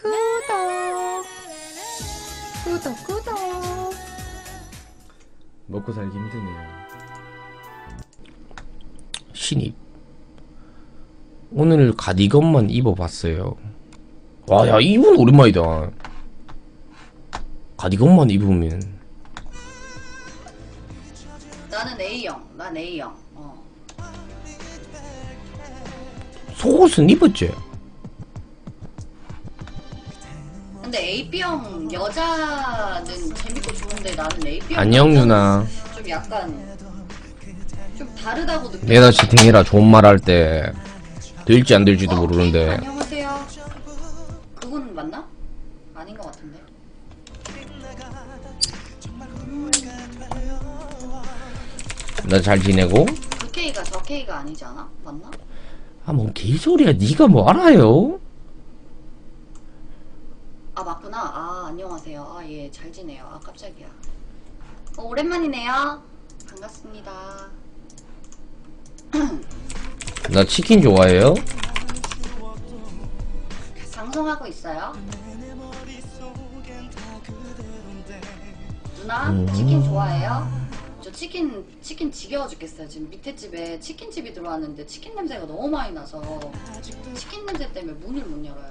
구독 구독 구독 먹고 살기 힘드네요. 신입 오늘 가디건만 입어봤어요 와야 이분 오랜만이다 가디건만 입으면 나는 A형. 난 A형. 어. 속옷은 입었지? 근데 AB형 여자는 재밌고 좋은데 나는 AB형 안녕 누나 좀 약간 좀 다르다고 느껴. 내가 지팅해라 좋은 말 할 때 될지 안 될지도 모르는데 안녕하세요. 그분 맞나? 아닌 것 같은데. 나 잘 지내고 그 K가 저 K가 아니지 않아? 맞나? 아 뭔 개소리야 네가 뭐 알아요? 아 맞구나. 아 안녕하세요. 아 예 잘 지내요. 아 깜짝이야. 어, 오랜만이네요. 반갑습니다. 나 치킨 좋아해요? 방송하고 있어요. 누나 음. 치킨 좋아해요? 저 치킨 치킨 지겨워 죽겠어요. 지금 밑에 집에 치킨집이 들어왔는데 치킨 냄새가 너무 많이 나서 치킨 냄새 때문에 문을 못 열어요.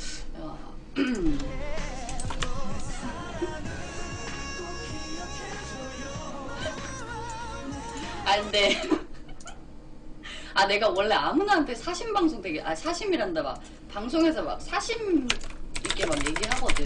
안돼. 아 내가 원래 아무나한테 사심 방송 되게 아 사심이란다 막 방송에서 막 사심 있게 막 얘기하거든.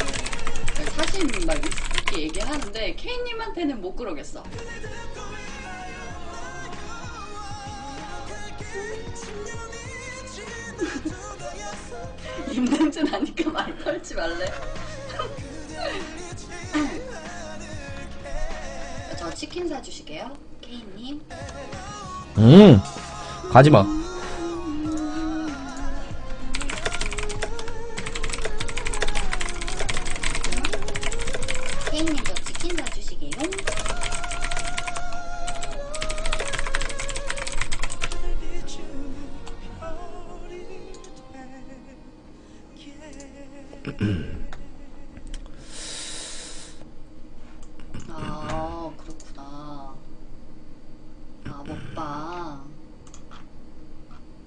사심 막 있게 얘기하는데 케이님한테는 못 그러겠어. 입냄새 나니까 말 걸지 말래. 저 치킨 사주시게요. 음 가지마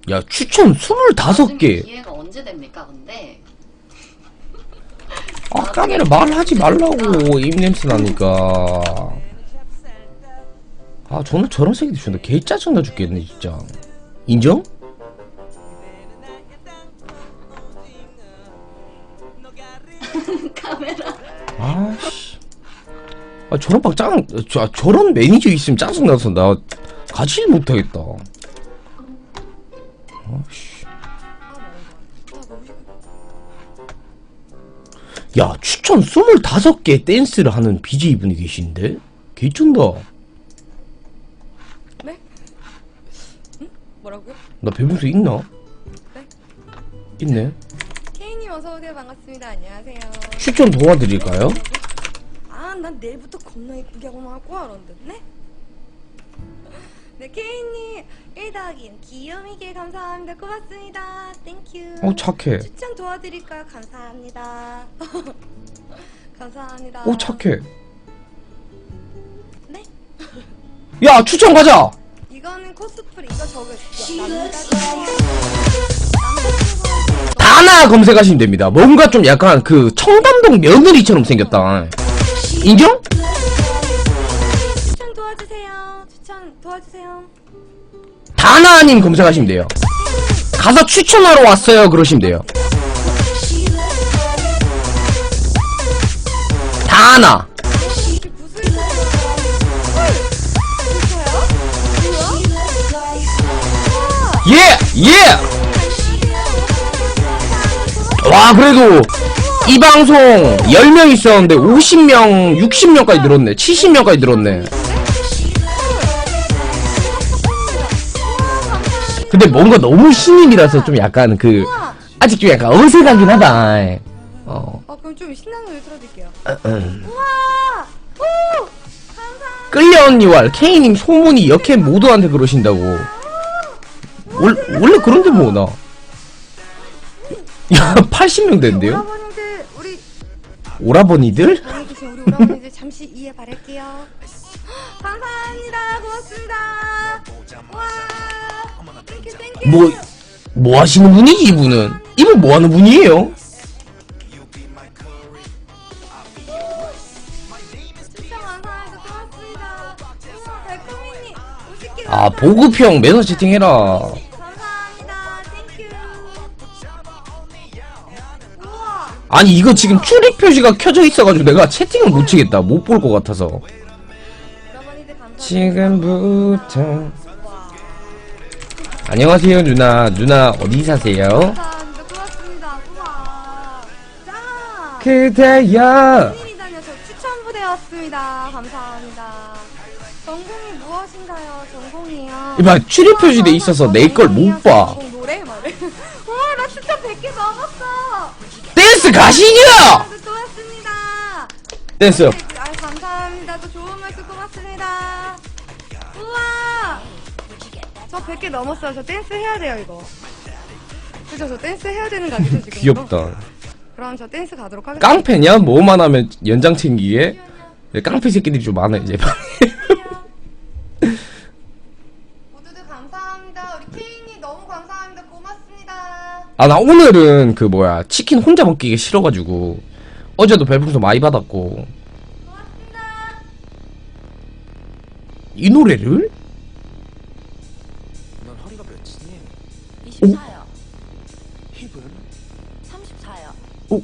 야 추천 25개 기회가 언제 됩니까 근데? 아까는 말하지 말라고 입냄새 나니까 아 저는 저런 새끼들 존나 개 짜증나 죽겠네 진짜 인정? 카메라. 아씨 아 저런 방 짜증 저, 저런 매니저 있으면 짜증나서 나 가지 못하겠다 야 추천 25개 댄스를 하는 BJ분이 계신데? 개쩐다 네? 응? 뭐라고요? 나 배분수 있나? 네? 있네 케이님 어서오세요 반갑습니다 안녕하세요 추천 도와드릴까요? 아 난 내일부터 겁나 이쁘게 하고 나갈 거야 그런데 네? 네 케이님 1 더하기 귀요미게 감사합니다. 고맙습니다. 땡큐 어 착해. 추천 도와드릴까요? 감사합니다. 감사합니다. 어 착해. 네? 야 추천 가자! 이거는 코스프레 이거 저거 다나 검색하시면 됩니다. 뭔가 좀 약간 그 청담동 며느리처럼 생겼다. 인정? 추천 도와주세요 도와주세요 다나님 검색하시면 돼요 가서 추천하러 왔어요 그러시면 돼요 다나? 예! 예! 와 그래도 이 방송 10명 있었는데 50명, 60명까지 늘었네. 70명까지 늘었네. 근데 뭔가 너무 신입이라서 좀 약간 그. 아직 좀 약간 어색하긴 하다. 어. 아 그럼 좀 신나는 노래 틀어드릴게요. 음. 우와! 오! 감사합니다. 끌려 언니와 K님 소문이 역해 모두한테 그러신다고. 월, 원래 그런데 뭐 나. 야, 80명 된대요? 오라버니들 우리 오라버니들? 여기 계신 우리 오라버니들 잠시 이해 바랄게요. 감사합니다. 고맙습니다. 와! 뭐, 뭐 하시는 분이지, 이분은? 이분 뭐 하는 분이에요? 50개 아, 보급형 매너 채팅해라. 아니, 이거 지금 출입 표시가 켜져 있어가지고 내가 채팅을 못 치겠다. 못 볼 것 같아서. 지금부터. 안녕하세요, 누나. 누나, 어디 사세요? 고맙습니다. 우와. 그대야. 일이 다녀서 추천 부대 왔습니다. 감사합니다. 전공이 무엇인가요? 전공이요. 이봐, 출입 표시돼 있어서 내 걸 못 봐. 전공 노래 말해. 와, 나 진짜 100개 넘었어. 댄스 가시냐! 고맙습니다. 댄스. 아, 감사합니다. 또 좋은 말씀 고맙습니다. 우와. 저 100개 넘었어요. 저 댄스 해야 돼요, 이거. 그죠? 저 댄스 해야 되는 거 아니죠, 지금? 귀엽다. 그럼 저 댄스 가도록 하겠습니다. 깡패냐? 뭐만 하면 연장 챙기게? 깡패 새끼들이 좀 많아, 이제. 모두들 감사합니다. 우리 케이님 너무 감사합니다. 고맙습니다. 아, 나 오늘은 그 뭐야, 치킨 혼자 먹기가 싫어가지고. 어제도 별풍선 많이 받았고. 고맙습니다. 이 노래를? 24요. 힙은? 34요. 오.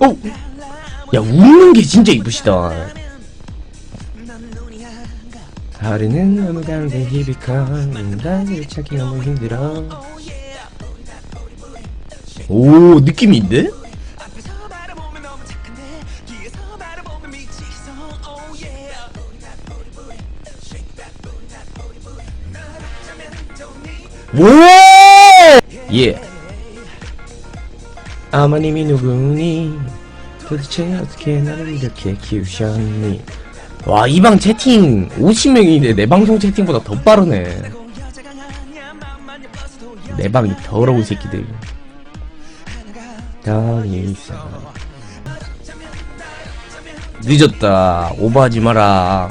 오! 야, 웃는 게 진짜 이쁘시다. 하루는 너무 다른데 히비카 인간을 찾기 너무 힘들어 오 느낌인데? 예. 아마님이 누구니? 도대체 어떻게 나를 이렇게 키우셨니? 와, 이 방 채팅 50명인데 내 방송 채팅보다 더 빠르네. 내 방이 더러운 새끼들. 더 이상. 늦었다. 오버하지 마라.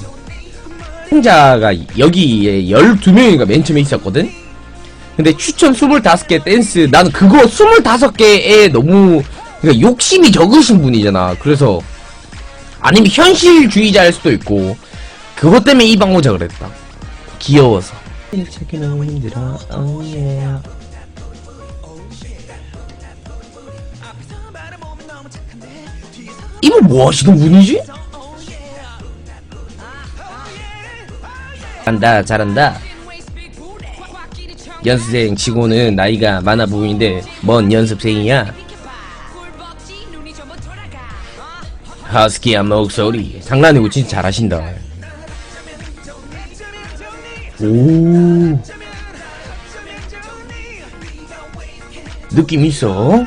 혼자가 여기에 12명인가 맨 처음에 있었거든? 근데 추천 25개 댄스, 나는 그거 25개에 너무, 그러니까 욕심이 적으신 분이잖아. 그래서, 아니면 현실주의자일 수도 있고, 그것 때문에 이 방모자 그랬다. 귀여워서. 찾기 너무 힘들어, oh yeah. 이분 뭐 하시는 분이지? 잘한다, 잘한다. 연습생 치고는 나이가 많아 보이는데 뭔 연습생이야? 하스키한 목소리. 장난이고 진짜 잘하신다. 오. 느낌 있어?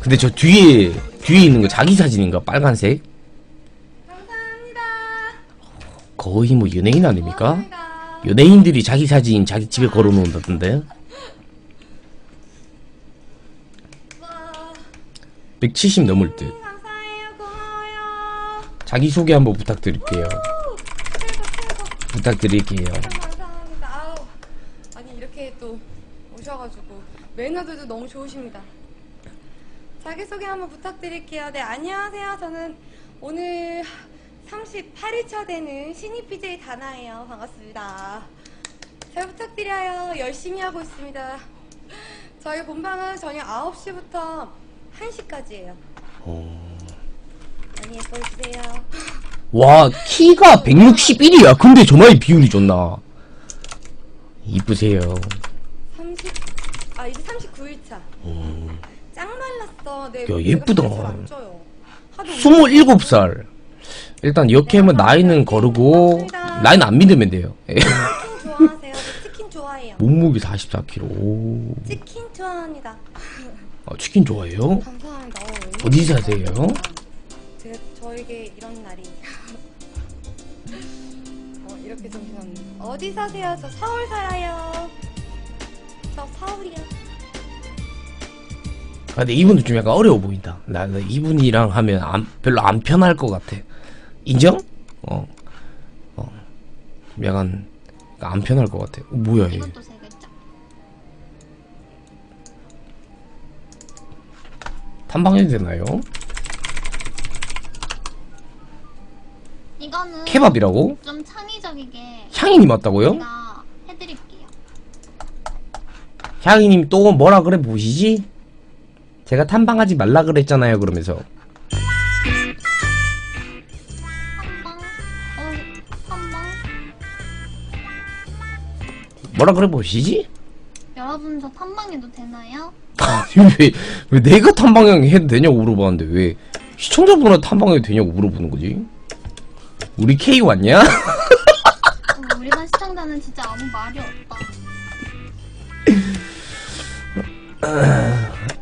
근데 저 뒤에 뒤에 있는 거 자기 사진인가? 빨간색 감사합니다. 거의 뭐 연예인 아닙니까? 연예인들이 자기 사진 자기 집에 걸어놓는다던데 와, 170 넘을 듯. 자기소개 한번 부탁드릴게요. 부탁드릴게요 아니 이렇게 또 오셔가지고 매너들도 너무 좋으십니다. 자기소개 한번 부탁드릴게요. 네, 안녕하세요. 저는 오늘 38일차 되는 신입 BJ 다나예요. 반갑습니다. 잘 부탁드려요. 열심히 하고 있습니다. 저희 본방은 저녁 9시부터 1시까지예요. 많이 예뻐해주세요. 와 키가 161이야 근데 저마이 비율이 좋나 이쁘세요 30, 아 이제 39일차. 짱 말랐어. 네, 야, 예쁘다. 살이 잘안 쪄요. 하도 27살 일단 이렇게 하면 나이는 거르고 나이는 안 믿으면 돼요 예. 치킨 좋아하세요? 저 치킨 좋아해요. 몸무게 44kg 오. 치킨 좋아합니다. 아, 치킨 좋아해요? 감사합니다. 어, 어디 사세요? 제 저에게 이런 날이. 어, 이렇게 정신없네. 어디 사세요? 저 서울 살아요. 저 서울이요. 아, 근데 이분도 좀 약간 어려워 보인다 나, 나 이분이랑 하면 안, 별로 안 편할 것 같아 인정? 어. 어. 좀 약간 안 편할 것 같아 어, 뭐야 얘 이것도 세 글자. 탐방해도 되나요? 이거는 케밥이라고? 좀 창의적이게 향인이 맞다고요? 제가 해드릴게요. 향이님 또 뭐라 그래 보시지? 제가 탐방하지 말라 그랬잖아요 그러면서 뭐라 그래 보시지? 여러분 저 탐방해도 되나요? 왜, 왜 내가 탐방형 해도 되냐고 물어봤는데 왜 시청자분한테 탐방해도 되냐고 물어보는 거지? 우리 K 왔냐? 어, 우리 반 시청자는 진짜 아무 말이 없다.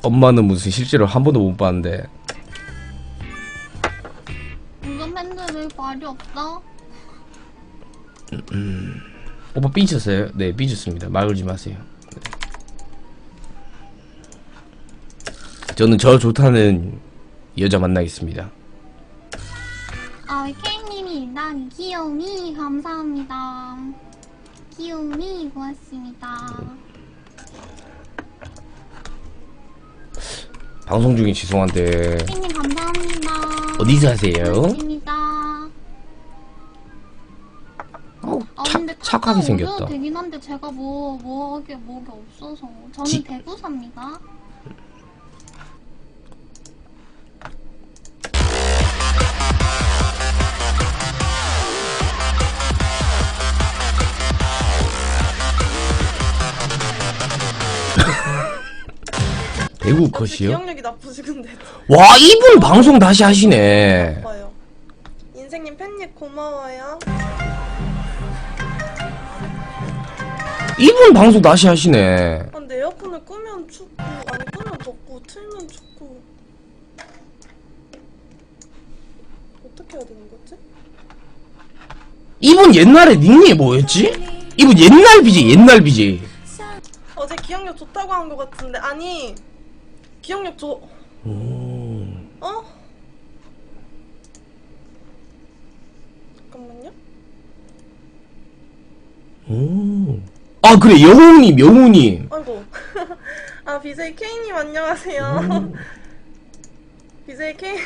엄마는 무슨 실제로 한 번도 못 봤는데 이건 팬들은 말이 없다. 오빠 삐졌어요? 네 삐졌습니다 말 걸지 마세요 네. 저는 저 좋다는 여자 만나겠습니다 아, 케이님이 난 귀요미 감사합니다. 귀요미 고맙습니다. 방송 중에 죄송한데 케이님 감사합니다. 어디 사세요? 착, 착하게 카카오 생겼다 되긴 한데 제가 뭐 뭐하게 뭐가 없어서 저는 지- 대구 삽니다. 대구 컷이요? 기억력이 나쁘시군데 와 이분 방송 다시 하시네 봐요. 인생님 팬님 고마워요. 이분 방송 다시 하시네 아, 근데 에어컨을 끄면 춥고 아니 끄면 덥고 틀면 춥고 어떻게 해야 되는 거지? 이분 옛날에 닉네임 뭐였지? 이분 옛날 BJ 옛날 BJ 어제 기억력 좋다고 한거 같은데 아니 기억력 좋 어? 잠깐만요. 오. 아 그래 영웅님 영웅님 아이고. 아, BJ K님 안녕하세요. BJ K,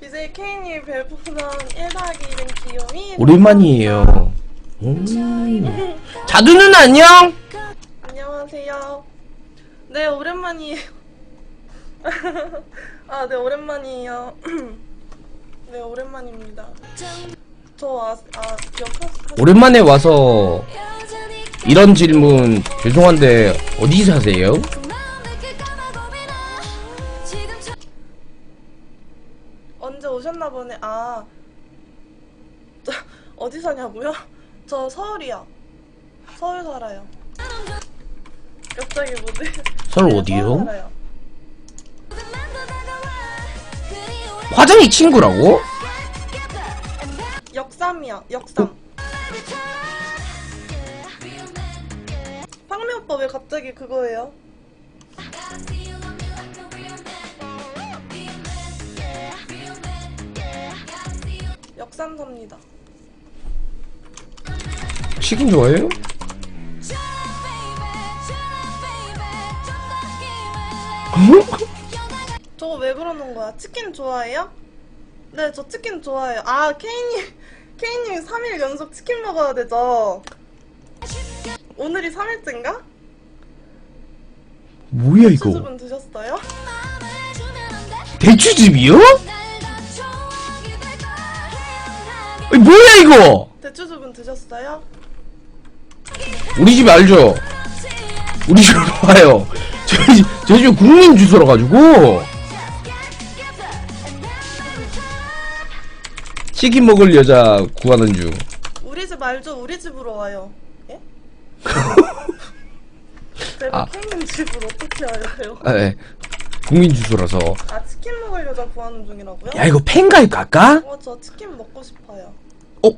BJ K님 별풍선 1더하기 1은 귀요미. 오랜만이에요 오. 자두 누나 안녕 안녕하세요. 네, 오랜만이에요. 아, 네, 오랜만이에요. 네, 오랜만입니다. 저, 아, 아 오랜만에 와서 이런 질문 죄송한데 어디 사세요? 언제 오셨나 보네. 아, 저, 어디 사냐고요? 저 서울이요. 서울 살아요. 갑자기 뭐지? 서울 네, 어디요? 살아요. 화장이 친구라고? 역삼이요. 역삼. 오빠 왜 갑자기 그거예요? 역삼 삽니다. 치킨 좋아해요? 저거 왜 그러는 거야? 치킨 좋아해요? 네, 저 치킨 좋아해요. 아, 케이님, 케이님이 3일 연속 치킨 먹어야 되죠? 오늘이 3일째인가? 뭐야 이거 수줍은 드셨어요? 대추즙이요? 아니, 뭐야 이거 대추즙은 드셨어요? 우리 집 알죠? 우리 집으로 와요. 저희 집, 저희 집 국민 주소라 가지고 치킨 먹을 여자 구하는 중. 우리 집 알죠? 우리 집으로 와요. 예? 제가 아. 케이님 집을 어떻게 알아요? 아, 네. 국민 주소라서. 아 치킨 먹을 여자 구하는 중이라고요? 야 이거 팬가입 갈까? 어, 저 치킨 먹고 싶어요. 어?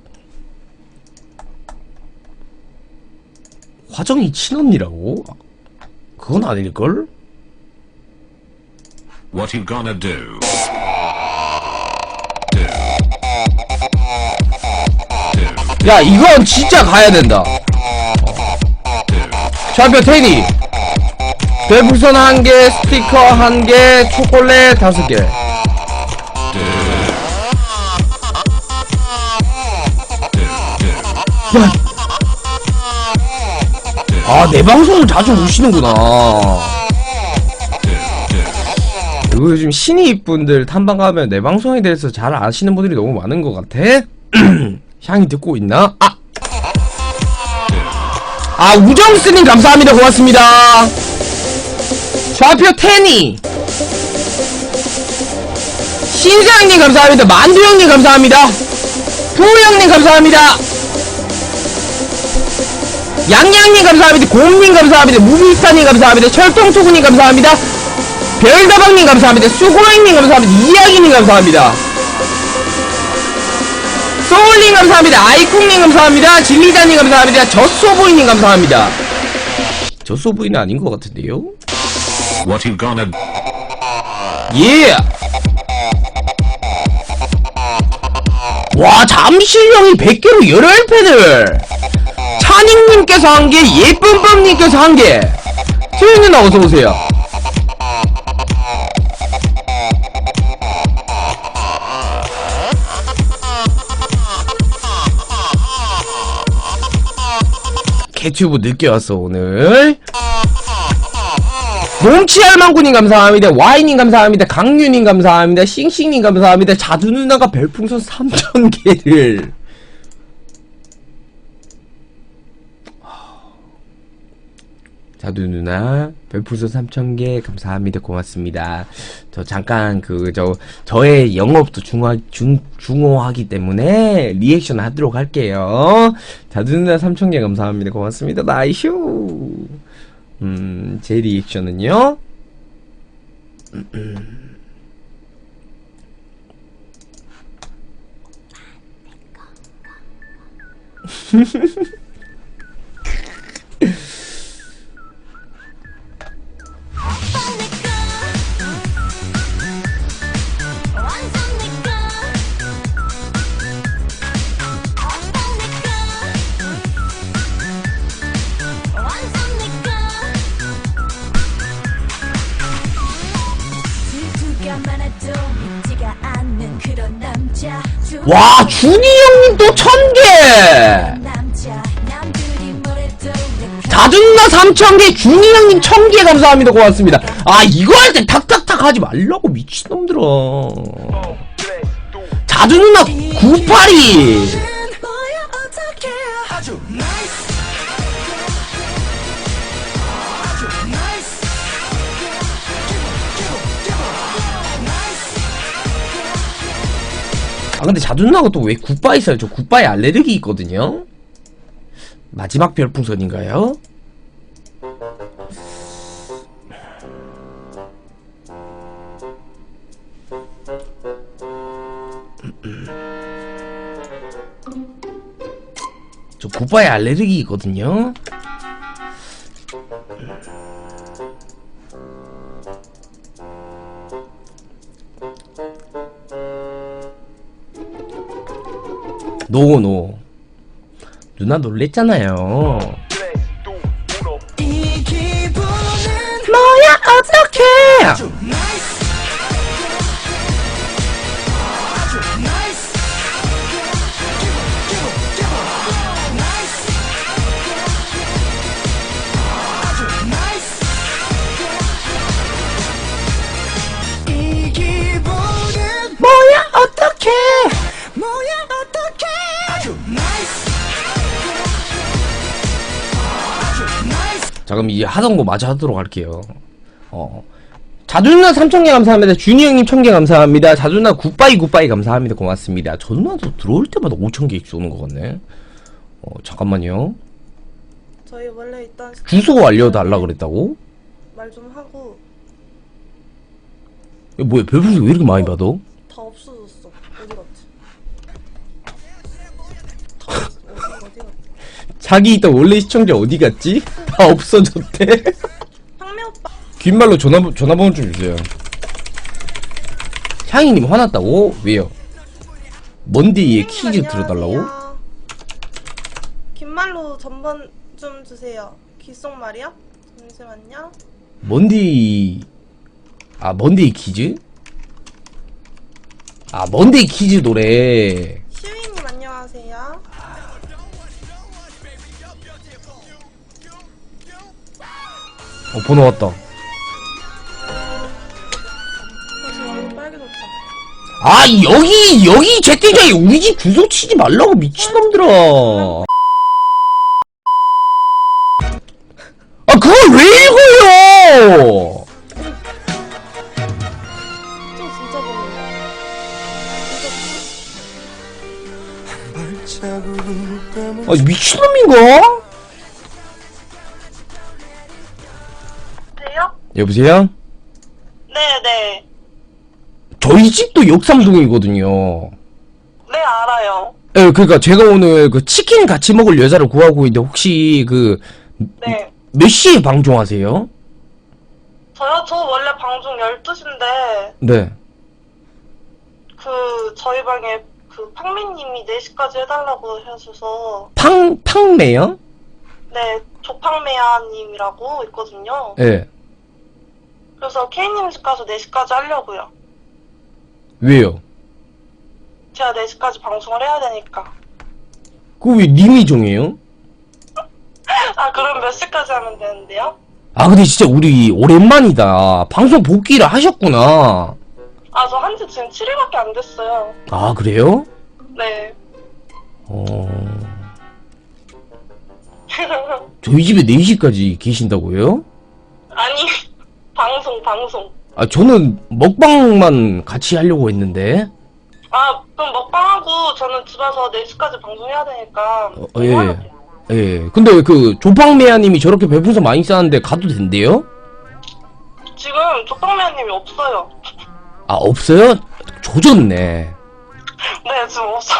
화정이 친언니라고? 그건 아닐걸? What you gonna do? 야 이건 진짜 가야 된다 좌표 테니 별풍선 한 개, 스티커 한 개, 초콜릿 다섯 개. 야. 아, 내 방송을 자주 오시는구나. 그리고 요즘 신입 분들 탐방 가면 내 방송에 대해서 잘 아시는 분들이 너무 많은 것 같아. 향이 듣고 있나? 아! 아, 우정스님 감사합니다. 고맙습니다. 좌표 테니. 신사장님 감사합니다. 만두형님 감사합니다. 부형님 감사합니다. 양양님 감사합니다. 곰님 감사합니다. 무비스타님 감사합니다. 철통초구님 감사합니다. 별다방님 감사합니다. 수고행님 감사합니다. 이야기님 감사합니다. 소울님 감사합니다. 아이콩님 감사합니다. 진리자님 감사합니다. 젖소보이님 감사합니다. 젖소보이는 아닌 것 같은데요? What you gonna 예! 와, 잠실령이 100개로 18팬을! 찬익님께서 한 개, 예쁜밤님께서 한 개! 소연 누나 어서오세요. 개튜브 늦게 왔어, 오늘. 몸치알망구님 감사합니다. 와이님 감사합니다. 강유님 감사합니다. 싱싱님 감사합니다. 자두 누나가 별풍선 3,000개를. 자두 누나 별풍선 3,000개 감사합니다. 고맙습니다. 저 잠깐 그 저 저의 영업도 중화 중 중호하기 때문에 리액션 하도록 할게요. 자두 누나 3,000개 감사합니다. 고맙습니다. 나이슈. 음, 제 리액션은요? 와, 준이 형님 또 1,000개! 자두 누나 3,000개, 준이 형님 1,000개 감사합니다. 고맙습니다. 아, 이거 할 때 탁탁탁 하지 말라고, 미친놈들아. 자두 누나 982! 아 근데 자두나가 또왜 굿바이 써요? 저 굿바이 알레르기 있거든요? 마지막 별풍선인가요? 저 굿바이 알레르기 있거든요? 노, 노. 누나 놀랬잖아요. 하던 거 마저 하도록 할게요. 어. 자두누나 3,000개 감사합니다. 준이 형님 1,000개 감사합니다. 자두누나 굿바이 굿바이 감사합니다. 고맙습니다. 저 누나도 들어올 때마다 5,000개씩 쏘는 거 같네. 어, 잠깐만요. 저희 원래 일단 주소 알려달라 그랬다고? 말 좀 하고 이거 뭐야, 별풍선 왜 이렇게 많이 받아? 다 없어졌어. 어디 갔지? 어디 갔지? 자기 있던 원래 시청자 어디 갔지? 다 없어졌대. 향미 오빠 귓말로 전화번 전화번호 좀 주세요. 향이님 화났다고? 왜요? 먼디의 퀴즈. 들어달라고? 긴말로 전번 좀 주세요. 귓속말이요? 잠시만요. 먼디 아 먼데이 퀴즈? 아 먼데이 퀴즈 노래 시우이님 안녕하세요. 어 번호 왔다. 아 여기 여기 채팅창에 우리 집 주소 치지 말라고 미친놈들아 아 그걸 왜 읽어요. 아 미친놈인가? 여보세요? 네네. 저희 집도 역삼동이거든요 네 알아요. 예, 그러니까 제가 오늘 그 치킨 같이 먹을 여자를 구하고 있는데 혹시 그 몇 네. 시에 방송하세요? 저요? 저 원래 방송 12시인데 네. 그 저희 방에 그 팡미님이 4시까지 해달라고 하셔서 팡 팡매요? 네 조팡메아님이라고 있거든요. 예. 그래서 K님 집 가서 4시까지 하려고요. 왜요? 제가 4시까지 방송을 해야 되니까. 그거 왜 님이 정해요? 아 그럼 몇 시까지 하면 되는데요? 아 근데 진짜 우리 오랜만이다. 방송 복귀를 하셨구나. 아 저 한 지 지금 7일밖에 안 됐어요. 아 그래요? 네. 어. 저희 집에 4시까지 계신다고요? 아니 방송 방송. 아 저는 먹방만 같이 하려고 했는데. 아 그럼 먹방하고 저는 집 와서 4시까지 방송해야 되니까. 어, 예. 그거 하면 돼요. 예. 근데 그 조팡메아님이 저렇게 별풍선 많이 쌓는데 가도 된대요? 지금 조팡메아님이 없어요. 아 없어요? 조졌네. 네 지금 없어.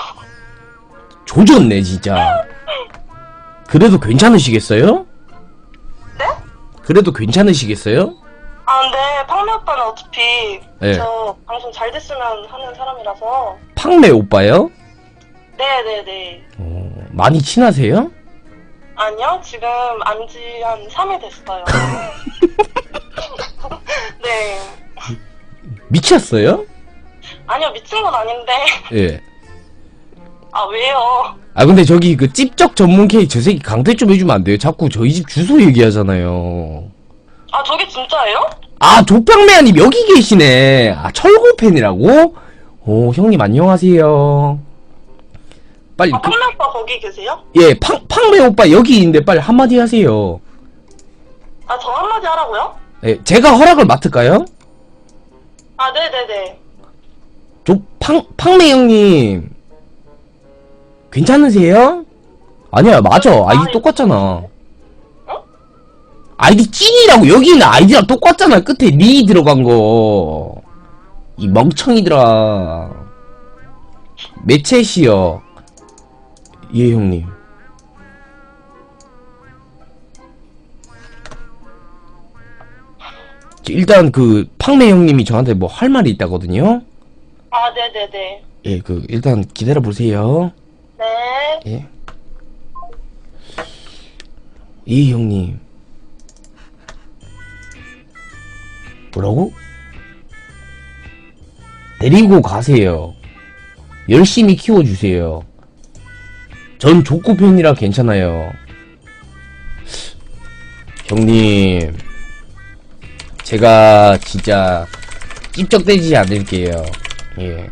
조졌네 진짜. 그래도 괜찮으시겠어요? 네? 그래도 괜찮으시겠어요? 아 근데 팡미 오빠는 어차피 네. 저 방송 잘 됐으면 하는 사람이라서. 팡메 오빠요? 네네네. 어, 많이 친하세요? 아니요, 지금 안지 한 3일 됐어요. 네. 미쳤어요? 아니요, 미친 건 아닌데. 예. 아, 왜요? 아 근데 저기 그 찝적 전문 K 저 새끼 강퇴 좀 해주면 안 돼요? 자꾸 저희 집 주소 얘기하잖아요. 아, 저게 진짜예요? 아 조팡메아님 여기 계시네. 아 철구 팬이라고? 오 형님 안녕하세요. 빨리 아, 그, 팡미 오빠 거기 계세요? 예 팡, 팡메 오빠 여기 있는데 빨리 한마디 하세요. 아, 저 한마디 하라고요? 예, 제가 허락을 맡을까요? 아, 네네네. 저 팡, 팡메 형님 괜찮으세요? 아니야 맞아 아이디 아니. 똑같잖아 아이디 찐이라고 여기 있는 아이디랑 똑같잖아 끝에 리 들어간 거 이 멍청이들아 매챗이요 예 형님 일단 그 팡메 형님이 저한테 뭐 할 말이 있다거든요 아, 네네네. 예, 그 일단 기다려 보세요. 네. 예. 이 형님. 뭐라고? 데리고 가세요. 열심히 키워주세요. 전 족구 팬이라 괜찮아요. 형님, 제가 진짜 찝쩍대지 않을게요. 예.